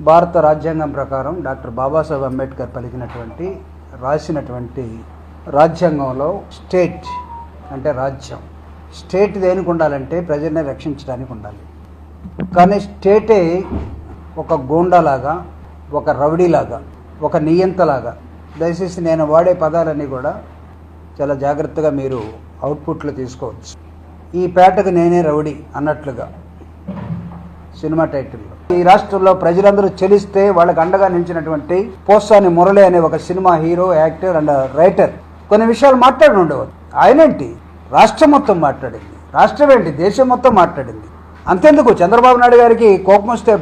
భారత రాజ్యాంగం ప్రకారం డాక్టర్ బాబాసాహెబ్ అంబేద్కర్ పలికినటువంటి రాసినటువంటి రాజ్యాంగంలో స్టేట్ అంటే రాజ్యం. స్టేట్ దేనికి ఉండాలంటే ప్రజల్ని రక్షించడానికి ఉండాలి. కానీ స్టేటే ఒక గూండాలాగా ఒక రౌడీలాగా ఒక నియంతలాగా. దయచేసి నేను వాడే పదాలన్నీ కూడా చాలా జాగ్రత్తగా మీరు అవుట్పుట్లో తీసుకోవచ్చు. ఈ పేటకు నేనే రౌడీ అన్నట్లుగా. Cinema title. ఈ రాష్ట్రంలో ప్రజలందరూ చెలిస్తే వాళ్ళకి అండగా నిలిచినటువంటి పోసాని మురళి అనే ఒక cinema hero actor and writer. కొన్ని విషయాలు మాట్లాడి ఉండేవారు ఆయనేంటి? రాష్ట్రం మొత్తం మాట్లాడింది. రాష్ట్రం ఏంటి? దేశం మొత్తం మాట్లాడింది. అంతెందుకు? చంద్రబాబు నాయుడు గారికి కోపం వస్తే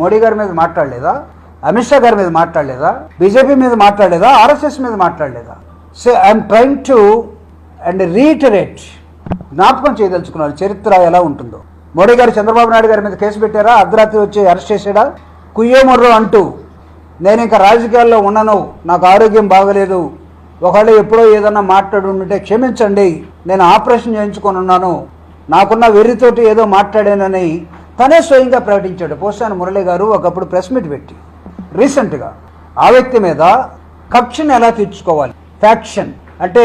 మోడీ గారి మీద మాట్లాడలేదా? అమిత్ షా గారి మీద మాట్లాడలేదా? బీజేపీ మీద మాట్లాడలేదా? ఆర్ఎస్ఎస్ మీద మాట్లాడలేదా? So I'm trying to and reiterate జ్ఞాపకం చేయదలుచుకున్నాను చరిత్ర ఎలా ఉంటుందో. మోడీ గారు చంద్రబాబు నాయుడు గారి మీద కేసు పెట్టారా? అర్ధరాత్రి వచ్చి అరెస్ట్ చేశాడా? కుయ్యోమర్రు అంటూ నేను ఇంకా రాజకీయాల్లో ఉన్నాను నాకు ఆరోగ్యం బాగలేదు. ఒకవేళ ఎప్పుడో ఏదన్నా మాట్లాడి ఉంటే క్షమించండి. నేను ఆపరేషన్ చేయించుకొని ఉన్నాను నాకున్న వెర్రితోటి ఏదో మాట్లాడానని తనే స్వయంగా ప్రకటించాడు. పోసాని మురళి గారు ఒకప్పుడు ప్రెస్ మీట్ పెట్టి రీసెంట్గా ఆ వ్యక్తి మీద కక్షను ఎలా తీర్చుకోవాలి? ఫ్యాక్షన్ అంటే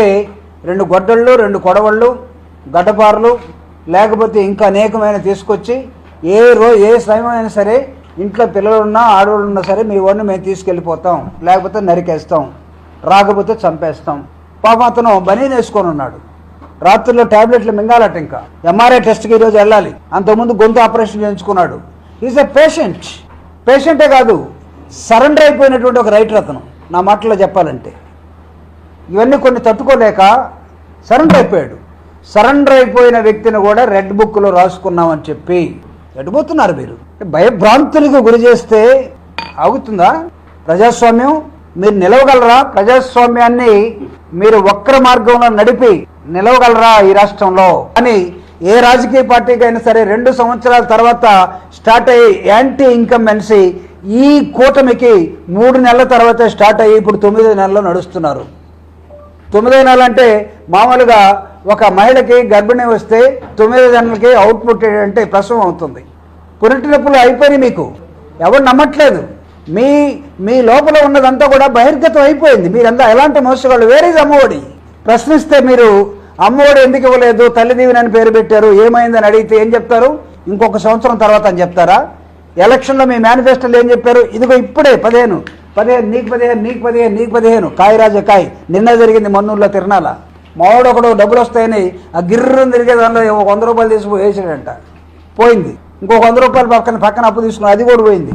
రెండు గొడ్డళ్ళు రెండు కొడవళ్ళు గడ్డపారలు లేకపోతే ఇంకా అనేకమైన తీసుకొచ్చి ఏ రో ఏ సమయమైనా సరే ఇంట్లో పిల్లలున్నా ఆడవాళ్ళు ఉన్నా సరే మీ వాడిని మేము తీసుకెళ్ళిపోతాం. లేకపోతే నరికేస్తాం. రాకపోతే చంపేస్తాం. పాపం అతను బనీన్ వేసుకొని ఉన్నాడు. రాత్రుల్లో టాబ్లెట్లు మింగాలట ఇంకా. ఎంఆర్ఐ టెస్ట్కి ఈరోజు వెళ్ళాలి. అంతకుముందు గొంతు ఆపరేషన్ చేయించుకున్నాడు. ఈజ్ ఎ పేషెంట్ పేషెంటే కాదు సరెండర్ అయిపోయినటువంటి ఒక రైటర్ అతను. నా మాటలో చెప్పాలంటే. ఇవన్నీ కొన్ని తట్టుకోలేక సరెండర్ అయిపోయాడు. సరెండర్ అయిపోయిన వ్యక్తిని కూడా రెడ్ బుక్లో రాసుకున్నామని చెప్పి ఎటుపోతున్నారు మీరు భయభ్రాంతులకు గురి చేస్తే ఆగుతుందా? ప్రజాస్వామ్యం మీరు నిలవగలరా? ప్రజాస్వామ్యాన్ని మీరు వక్ర మార్గంలో నడిపి నిలవగలరా ఈ రాష్ట్రంలో? అని ఏ రాజకీయ పార్టీకి అయినా సరే రెండు సంవత్సరాల తర్వాత స్టార్ట్ అయ్యి యాంటీ ఇన్కంబెన్సీ ఈ కూటమికి మూడు నెలల తర్వాత స్టార్ట్ అయ్యి ఇప్పుడు తొమ్మిది నెలల్లో నడుస్తున్నారు. తొమ్మిదో నెల అంటే మామూలుగా ఒక మహిళకి గర్భిణి వస్తే తొమ్మిదో నెలలకి అవుట్పుట్ అంటే ప్రసవం అవుతుంది. పురిటి నొప్పులు అయిపోయినాయి మీకు. ఎవరు నమ్మట్లేదు. మీ మీ లోపల ఉన్నదంతా కూడా బహిర్గతం అయిపోయింది. మీరంతా ఎలాంటి మోసగాళ్ళు? వేరేది అమ్మఒడి? ప్రశ్నిస్తే మీరు అమ్మఒడి ఎందుకు ఇవ్వలేదు? తల్లిదీవనని అని పేరు పెట్టారు. ఏమైందని అడిగితే ఏం చెప్తారు? ఇంకొక సంవత్సరం తర్వాత అని చెప్తారా? ఎలక్షన్లో మీ మేనిఫెస్టోలు ఏం చెప్పారు? ఇదిగో ఇప్పుడే పదిహేను. పదిహేను నీకు పదిహేను నీకు పదిహేను నీకు పదిహేను. కాయ రాజా కాయ్. నిన్న జరిగింది మన్నూరులో తిరణాల మావాడు ఒకడు డబ్బులు వస్తాయని ఆ గిర్రం తిరిగే దానిలో ఒక వంద రూపాయలు తీసి వేసాడంట పోయింది. ఇంకొక వంద రూపాయలు పక్కన పక్కన అప్పు తీసుకుని అది కూడా పోయింది.